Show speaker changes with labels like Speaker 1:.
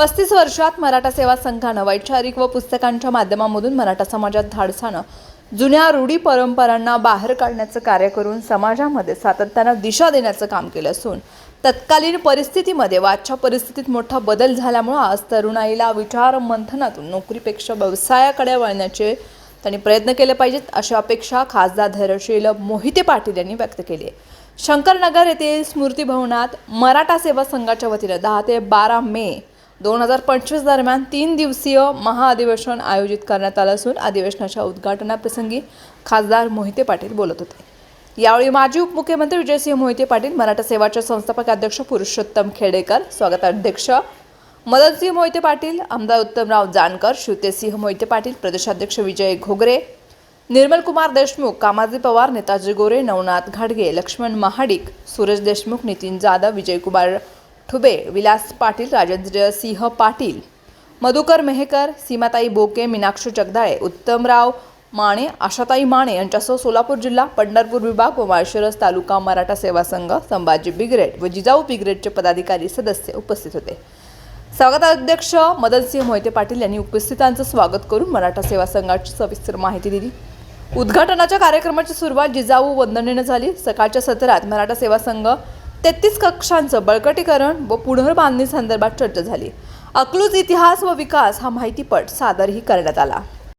Speaker 1: पस्तीस वर्षात मराठा सेवा संघानं वैचारिक व पुस्तकांच्या माध्यमामधून मराठा समाजात धाडसानं जुन्या रूढी परंपरांना बाहेर काढण्याचं कार्य करून समाजामध्ये सातत्यानं दिशा देण्याचं काम केलं असून तत्कालीन परिस्थितीमध्ये वादच्या परिस्थितीत मोठा बदल झाल्यामुळं आज तरुणाईला विचार मंथनातून नोकरीपेक्षा व्यवसायाकडे वळण्याचे त्यांनी प्रयत्न केले पाहिजेत अशी अपेक्षा खासदार धैर्यशील मोहिते पाटील यांनी व्यक्त केली आहे. शंकरनगर येथील स्मृती भवनात मराठा सेवा संघाच्या वतीनं दहा ते बारा मे दोन हजार पंचवीस दरम्यान तीन दिवसीय महाअधिवेशन आयोजित करण्यात आलं असून अधिवेशनाच्या उद्घाटनाप्रसंगी खासदार मोहिते पाटील बोलत होते. यावेळी माजी उपमुख्यमंत्री विजयसिंह मोहिते पाटील मराठा सेवाचे संस्थापक अध्यक्ष पुरुषोत्तम खेडेकर स्वागताध्यक्ष मदनसिंह मोहिते पाटील आमदार उत्तमराव जानकर शिवतेसिंह मोहिते पाटील प्रदेशाध्यक्ष विजय घोगरे निर्मल कुमार देशमुख कामाजी पवार नेताजी गोरे नवनाथ घाडगे लक्ष्मण महाडिक सूरज देशमुख नितीन जाधव विजयकुमार ठुबे विलास पाटील राजेंद्र सिंह पाटील मधुकर मेहेकर सीमाताई बोके मीनाक्षी जगदाळे उत्तमराव माने आशाताई माने यांच्यासह सोलापूर जिल्हा पंढरपूर विभाग व माळशिरस तालुका मराठा सेवा संघ संभाजी बिग्रेड व जिजाऊ बिग्रेडचे पदाधिकारी सदस्य उपस्थित होते. स्वागताध्यक्ष मदनसिंह मोहिते पाटील यांनी उपस्थितांचं स्वागत करून मराठा सेवा संघाची सविस्तर माहिती दिली. उद्घाटनाच्या कार्यक्रमाची सुरुवात जिजाऊ वंदनेनं झाली. सकाळच्या सत्रात मराठा सेवा संघ तेहतीस कक्षांचं बळकटीकरण व पुनर्बांधणी संदर्भात चर्चा झाली. अकलूज इतिहास व विकास हा माहितीपट सादरही करण्यात आला.